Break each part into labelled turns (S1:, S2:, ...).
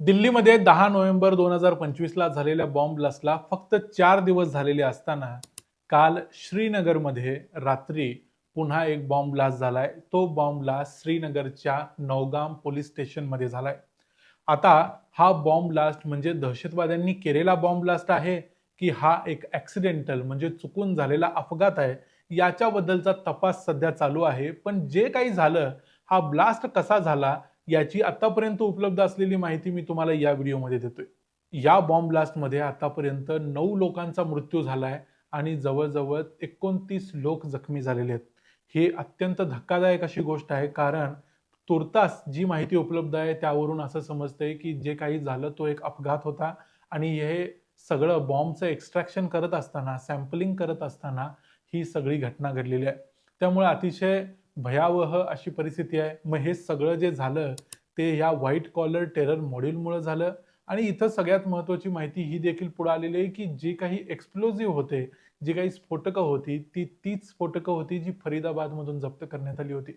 S1: दिल्लीमध्ये दहा नोव्हेंबर दोन हजार पंचवीसला झालेल्या बॉम्ब ब्लास्टला फक्त चार दिवस झालेले असताना काल श्रीनगरमध्ये रात्री पुन्हा एक बॉम्ब ब्लास्ट झालाय. तो बॉम्ब ब्लास्ट श्रीनगरच्या नौगाम पोलीस स्टेशनमध्ये झालाय. आता हा बॉम्ब ब्लास्ट म्हणजे दहशतवाद्यांनी केलेला बॉम्ब ब्लास्ट आहे की हा एक ॲक्सिडेंटल म्हणजे चुकून झालेला अपघात आहे याच्याबद्दलचा तपास सध्या चालू आहे. पण जे काही झालं हा ब्लास्ट कसा झाला याची आतापर्यंत उपलब्ध असलेली माहिती मी तुम्हाला या व्हिडिओमध्ये देतोय. या बॉम्ब ब्लास्टमध्ये आतापर्यंत नऊ लोकांचा मृत्यू झाला आहे आणि जवळजवळ एकोणतीस लोक जखमी झालेले आहेत. ही अत्यंत धक्कादायक अशी गोष्ट आहे कारण तुर्तास जी माहिती उपलब्ध आहे त्यावरून असं समजतंय की जे काही झालं तो एक अपघात होता आणि हे सगळं बॉम्बचं एक्स्ट्रॅक्शन करत असताना सॅम्पलिंग करत असताना ही सगळी घटना घडलेली आहे. त्यामुळे अतिशय भयावह अशी परिस्थिती आहे. मग हे सगळं जे झालं ते या व्हाईट कॉलर टेरर मॉड्यूलमुळे झालं. आणि इथं सगळ्यात महत्त्वाची माहिती ही देखील पुढे आलेली आहे की जे काही एक्सप्लोजिव्ह होते जी काही स्फोटकं होती ती तीच स्फोटकं होती जी फरीदाबादमधून जप्त करण्यात आली होती.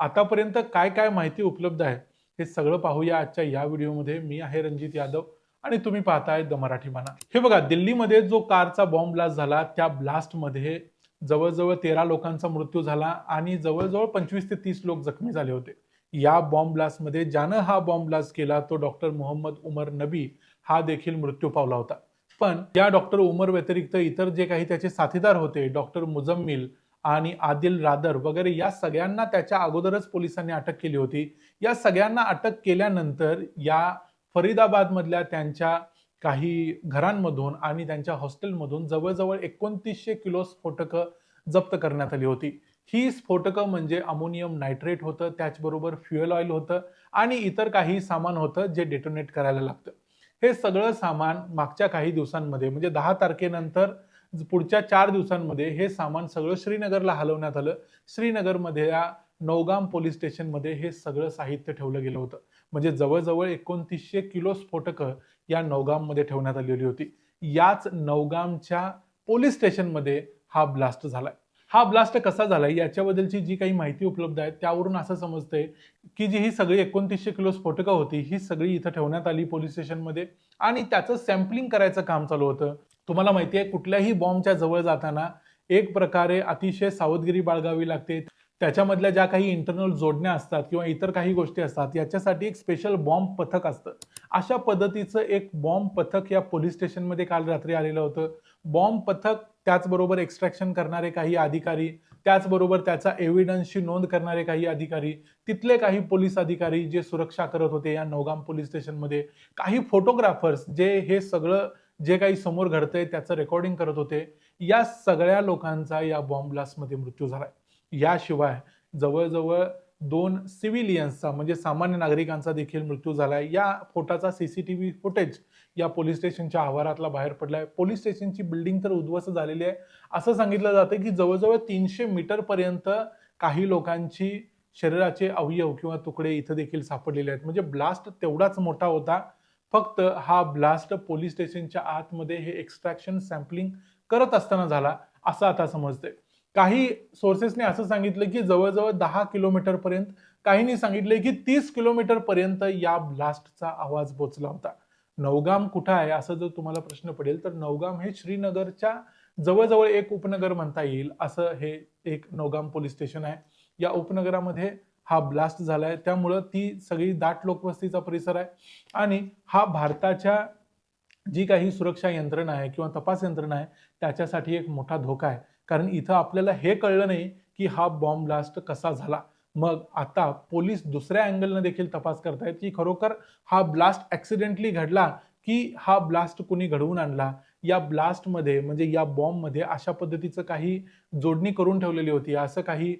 S1: आतापर्यंत काय काय माहिती उपलब्ध आहे हे सगळं पाहूया आजच्या या व्हिडिओमध्ये. मी आहे रणजित यादव आणि तुम्ही पाहताय द मराठी माना हे बघा दिल्लीमध्ये जो कारचा बॉम्ब ब्लास्ट झाला त्या ब्लास्टमध्ये जवळजवळ तेरा लोकांचा मृत्यू झाला आणि जवळजवळ पंचवीस ते तीस लोक जखमी झाले होते. या बॉम्ब ब्लास्टमध्ये ज्यानं हा बॉम्ब ब्लास्ट केला तो डॉक्टर मोहम्मद उमर नबी हा देखील मृत्यू पावला होता. पण या डॉक्टर उमर व्यतिरिक्त इतर जे काही त्याचे साथीदार होते डॉक्टर मुजम्मिल आणि आदिल रादर वगैरे या सगळ्यांना त्याच्या अगोदरच पोलिसांनी अटक केली होती. या सगळ्यांना अटक केल्यानंतर या फरीदाबादमधल्या त्यांच्या काही घरांमधून आणि त्यांच्या हॉस्टेलमधून जवळजवळ एकोणतीसशे किलो स्फोटकं जप्त करण्यात आली होती. ही स्फोटकं म्हणजे अमोनियम नायट्रेट होतं त्याचबरोबर फ्युएल ऑइल होतं आणि इतर काही सामान होतं जे डेटोनेट करायला लागतं. हे सगळं सामान मागच्या काही दिवसांमध्ये म्हणजे दहा तारखेनंतर पुढच्या चार दिवसांमध्ये हे सामान सगळं श्रीनगरला हलवण्यात आलं. श्रीनगरमध्ये या नौगाम पोलीस स्टेशनमध्ये हे सगळं साहित्य ठेवलं गेलं होतं. म्हणजे जवळजवळ एकोणतीसशे किलो स्फोटकं या नौगाममध्ये ठेवण्यात आलेली होती. याच नौगामच्या पोलीस स्टेशनमध्ये हा ब्लास्ट झालाय. हा ब्लास्ट कसा झालाय? याच्याबद्दलची जी काही माहिती उपलब्ध आहे त्यावरून असं समजतंय की जी ही सगळी एकोणतीसशे किलो स्फोटकं होती ही सगळी इथं ठेवण्यात आली पोलीस स्टेशनमध्ये. आणि त्याचं सॅम्पलिंग करायचं काम चालू होतं. तुम्हाला माहिती आहे कुठल्याही बॉम्बच्या जवळ जाताना एक प्रकारे अतिशय सावधगिरी बाळगावी लागते. त्याच्यामधल्या ज्या काही इंटरनल जोडण्या असतात किंवा इतर काही गोष्टी असतात याच्यासाठी एक स्पेशल बॉम्ब पथक असतं. अशा पद्धतीचं एक बॉम्ब पथक या पोलीस स्टेशनमध्ये काल रात्री आलेलं होतं. बॉम्ब पथक त्याचबरोबर एक्स्ट्रॅक्शन करणारे काही अधिकारी त्याचबरोबर त्याचा एव्हिडन्सची नोंद करणारे काही अधिकारी तिथले काही पोलीस अधिकारी जे सुरक्षा करत होते या नौगाम पोलीस स्टेशनमध्ये काही फोटोग्राफर्स जे हे सगळं जे काही समोर घडतंय त्याचं रेकॉर्डिंग करत होते. या सगळ्या लोकांचा या बॉम्ब ब्लास्टमध्ये मृत्यू झालाय. याशिवाय जवळजवळ दोन सिव्हिलियन्सचा म्हणजे सामान्य नागरिकांचा देखील मृत्यू झालाय. या फोटाचा C C T V footage या पोलीस स्टेशनच्या आवारातला बाहेर पडलाय. पोलीस स्टेशनची बिल्डिंग तर उद्ध्वस्त झालेली आहे. असं सांगितलं जातं की जवळजवळ तीनशे मीटरपर्यंत काही लोकांची शरीराचे अवयव किंवा तुकडे इथं देखील सापडलेले आहेत. म्हणजे ब्लास्ट तेवढाच मोठा होता. फक्त हा ब्लास्ट पोलीस स्टेशनच्या आतमध्ये हे एक्स्ट्रॅक्शन सॅम्पलिंग करत असताना झाला असं आता समजतंय. काही सोर्सेसने असं सांगितलं की जवळजवळ दहा किलोमीटर पर्यंत काहींनी सांगितले की तीस किलोमीटर पर्यंत या ब्लास्टचा आवाज पोचला होता. नौगाम कुठं आहे? असं जर तुम्हाला प्रश्न पडेल तर नौगाम हे श्रीनगरच्या जवळजवळ एक उपनगर म्हणता येईल असं हे एक नौगाम पोलीस स्टेशन आहे. या उपनगरामध्ये हा ब्लास्ट झाला आहे त्यामुळं ती सगळी दाट लोकवस्तीचा परिसर आहे. आणि हा भारताच्या जी काही सुरक्षा यंत्रणा आहे किंवा तपास यंत्रणा आहे त्याच्यासाठी एक मोठा धोका आहे. कारण इथं आपल्याला हे कळलं नाही की हा बॉम्ब ब्लास्ट कसा झाला. मग आता पोलीस दुसऱ्या अँगलनं देखील तपास करतायत की खरोखर हा ब्लास्ट ॲक्सिडेंटली घडला की हा ब्लास्ट कुणी घडवून आणला? या ब्लास्टमध्ये म्हणजे या बॉम्बमध्ये अशा पद्धतीचं काही जोडणी करून ठेवलेली होती. असं काही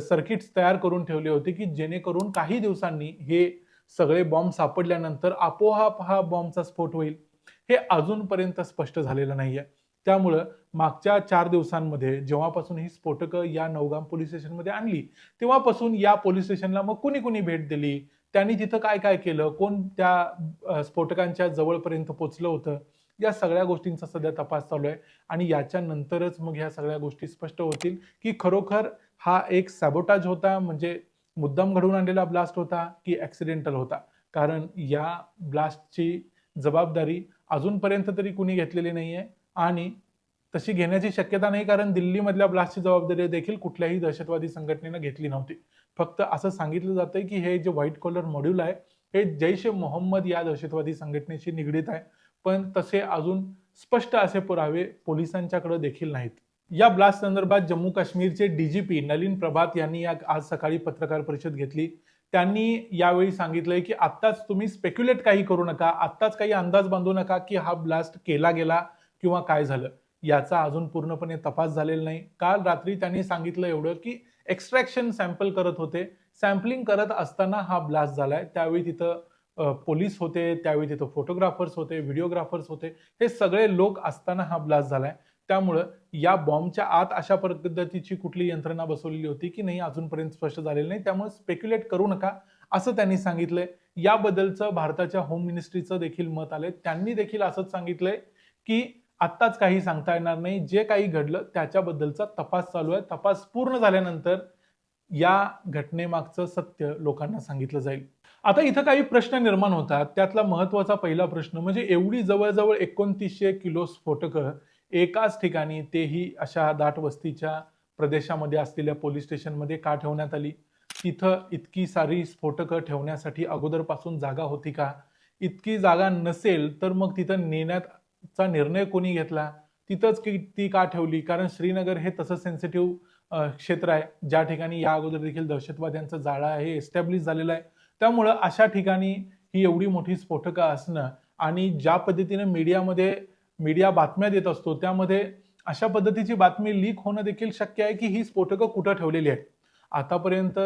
S1: सर्किट्स तयार करून ठेवले होते की जेणेकरून काही दिवसांनी हे सगळे बॉम्ब सापडल्यानंतर आपोआप हा बॉम्बचा स्फोट होईल. हे अजूनपर्यंत स्पष्ट झालेलं नाहीये. त्यामुळं मागच्या चार दिवसांमध्ये जेव्हापासून ही स्फोटकं या नौगाम पोलीस स्टेशनमध्ये आणली तेव्हापासून या पोलीस स्टेशनला मग कुणी कुणी भेट दिली? त्यांनी तिथं काय काय केलं? कोण त्या स्फोटकांच्या जवळपर्यंत पोचलं होतं? या सगळ्या गोष्टींचा सध्या तपास चालू आहे आणि याच्यानंतरच मग ह्या सगळ्या गोष्टी स्पष्ट होतील की खरोखर हा एक सॅबोटाज होता म्हणजे मुद्दाम घडवून आणलेला ब्लास्ट होता की ॲक्सिडेंटल होता? कारण या ब्लास्टची जबाबदारी अजूनपर्यंत तरी कुणी घेतलेली नाही आहे आणि तशी घेण्याची शक्यता नाही कारण दिल्लीमधल्या ब्लास्टची जबाबदारी देखील कुठल्याही दहशतवादी संघटनेनं घेतली नव्हती. फक्त असं सांगितलं जातंय की हे जे व्हाईट कॉलर मॉड्यूल आहे हे जैश ए मोहम्मद या दहशतवादी संघटनेशी निगडीत आहे. पण तसे अजून स्पष्ट असे पुरावे पोलिसांच्याकडे देखील नाहीत. या ब्लास्ट संदर्भात जम्मू काश्मीरचे डीजीपी नलिन प्रभात यांनी या आज सकाळी पत्रकार परिषद घेतली. त्यांनी यावेळी सांगितलंय की आत्ताच तुम्ही स्पेक्युलेट काही करू नका आत्ताच काही अंदाज बांधू नका की हा ब्लास्ट केला गेला किंवा काय झालं? याचा अजून पूर्णपणे तपास झालेला नाही. काल रात्री त्यांनी सांगितलं एवढं की एक्स्ट्रॅक्शन सॅम्पल करत होते. सॅम्पलिंग करत असताना हा ब्लास्ट झालाय. त्यावेळी तिथं पोलीस होते त्यावेळी तिथं फोटोग्राफर्स होते व्हिडिओग्राफर्स होते. हे सगळे लोक असताना हा ब्लास्ट झालाय. त्यामुळं या बॉम्बच्या आत अशा पद्धतीची कुठली यंत्रणा बसवलेली होती की नाही अजूनपर्यंत स्पष्ट झालेलं नाही. त्यामुळे स्पेक्युलेट करू नका असं त्यांनी सांगितलंय. याबद्दलचं भारताच्या होम मिनिस्ट्रीचं देखील मत आलंय. त्यांनी देखील असंच सांगितलंय की आत्ताच काही सांगता येणार नाही. जे काही घडलं त्याच्याबद्दलचा तपास चालू आहे. तपास पूर्ण झाल्यानंतर या घटनेमागचं सत्य लोकांना सांगितलं जाईल. आता इथं काही प्रश्न निर्माण होतात. त्यातला महत्त्वाचा पहिला प्रश्न म्हणजे एवढी जवळजवळ एकोणतीसशे किलो स्फोटकं एकाच ठिकाणी तेही अशा दाट वस्तीच्या प्रदेशामध्ये असलेल्या पोलीस स्टेशनमध्ये का ठेवण्यात आली? तिथं इतकी सारी स्फोटकं ठेवण्यासाठी अगोदरपासून जागा होती का? इतकी जागा नसेल तर मग तिथं नेण्यात चा निर्णय कोणी घेतला? तिथंच की ती का ठेवली? कारण श्रीनगर हे तसं सेन्सिटिव्ह क्षेत्र आहे. ज्या ठिकाणी या अगोदर देखील दहशतवाद्यांचं जाळं आहे एस्टॅब्लिश झालेलं आहे. त्यामुळं अशा ठिकाणी ही एवढी मोठी स्फोटकं असणं आणि ज्या पद्धतीने मीडियामध्ये मीडिया बातम्या देत असतो त्यामध्ये अशा पद्धतीची बातमी लीक होणं देखील शक्य आहे की ही स्फोटकं कुठं ठेवलेली आहेत? आतापर्यंत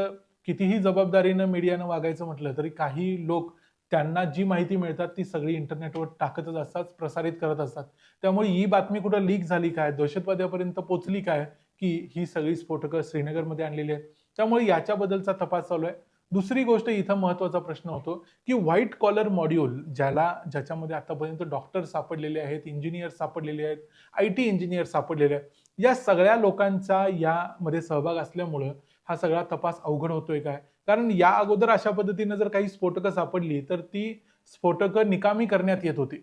S1: कितीही जबाबदारीनं मीडियानं वागायचं म्हटलं तरी काही लोक त्यांना जी माहिती मिळतात ती सगळी इंटरनेटवर टाकतच असतात प्रसारित करत असतात. त्यामुळे ही बातमी कुठं लीक झाली काय दहशतवाद्यापर्यंत पोचली काय की ही सगळी स्फोटकं श्रीनगरमध्ये आणलेली आहेत. त्यामुळे याच्याबद्दलचा तपास चालू आहे. दुसरी गोष्ट इथं महत्त्वाचा प्रश्न होतो की व्हाईट कॉलर मॉड्यूल ज्याला ज्याच्यामध्ये आतापर्यंत डॉक्टर सापडलेले आहेत इंजिनियर सापडलेले आहेत आय टी इंजिनियर सापडलेले आहेत या सगळ्या लोकांचा यामध्ये सहभाग असल्यामुळं हा सगळा तपास अवघड होतोय काय? कारण या अगोदर अशा पद्धतीनं जर काही स्फोटकं सापडली तर ती स्फोटकं निकामी करण्यात येत होती.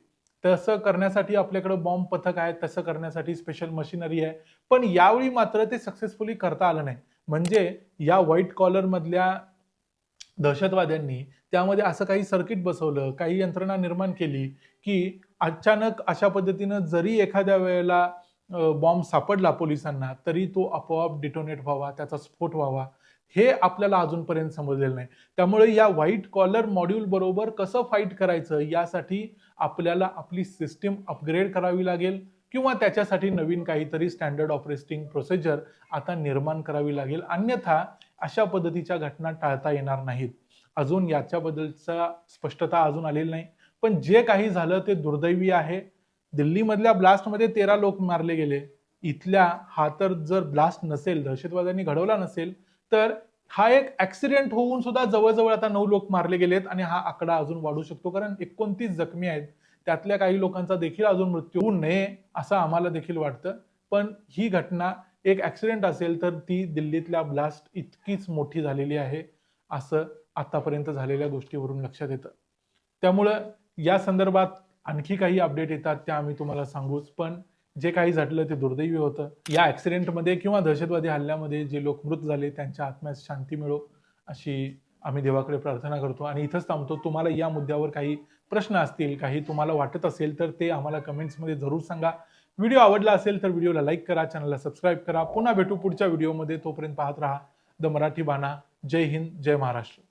S1: तसं करण्यासाठी आपल्याकडे बॉम्ब पथक आहे तसं करण्यासाठी स्पेशल मशिनरी आहे. पण यावेळी मात्र ते सक्सेसफुली करता आलं नाही. म्हणजे या व्हाईट कॉलरमधल्या दहशतवाद्यांनी त्यामध्ये असं काही सर्किट बसवलं काही यंत्रणा निर्माण केली की अचानक अशा पद्धतीनं जरी एखाद्या वेळेला बॉम्ब सापडला पोलिसांना तरी तो आपोआप डिटोनेट व्हावा त्याचा स्फोट व्हावा. हे आपल्याला अजूनपर्यंत समजलेलं नाही. त्यामुळे या व्हाईट कॉलर मॉड्यूल बरोबर कसं फाईट करायचं यासाठी आपल्याला आपली सिस्टीम अपग्रेड करावी लागेल किंवा त्याच्यासाठी नवीन काहीतरी स्टँडर्ड ऑपरेटिंग प्रोसिजर आता निर्माण करावी लागेल. अन्यथा अशा पद्धतीच्या घटना टाळता येणार नाहीत. अजून याच्याबद्दलचा स्पष्टता अजून आलेली नाही. पण जे काही झालं ते दुर्दैवी आहे. दिल्लीमधल्या ब्लास्टमध्ये तेरा लोक मारले गेले. इथल्या हा तर जर ब्लास्ट नसेल दहशतवाद्यांनी घडवला नसेल तर हा एक ऍक्सिडेंट होऊन सुद्धा जवळजवळ आता नऊ लोक मारले गेलेत आणि हा आकडा अजून वाढू शकतो. कारण एकोणतीस जखमी आहेत. त्यातल्या काही लोकांचा देखील अजून मृत्यू होऊ नये असं आम्हाला देखील वाटतं. पण ही घटना एक ऍक्सिडेंट असेल तर ती दिल्लीतल्या ब्लास्ट इतकीच मोठी झालेली आहे असं आतापर्यंत झालेल्या गोष्टीवरून लक्षात येतं. त्यामुळं या संदर्भात आणखी काही अपडेट येतात त्या आम्ही तुम्हाला सांगूच. पण जे काही घडलं ते दुर्दैवी होतं. या ऍक्सिडेंटमध्ये किंवा दहशतवादी हल्ल्यामध्ये जे लोक मृत झाले त्यांच्या आत्म्यास शांती मिळो अशी आम्ही देवाकडे प्रार्थना करतो. आणि इथंच थांबतो. तुम्हाला या मुद्द्यावर काही प्रश्न असतील काही तुम्हाला वाटत असेल तर ते आम्हाला कमेंट्समध्ये जरूर सांगा. व्हिडिओ आवडला असेल तर व्हिडिओला लाईक करा चॅनलला सबस्क्राईब करा. पुन्हा भेटू पुढच्या व्हिडिओमध्ये. तोपर्यंत पाहत राहा द मराठी बाणा. जय हिंद जय महाराष्ट्र.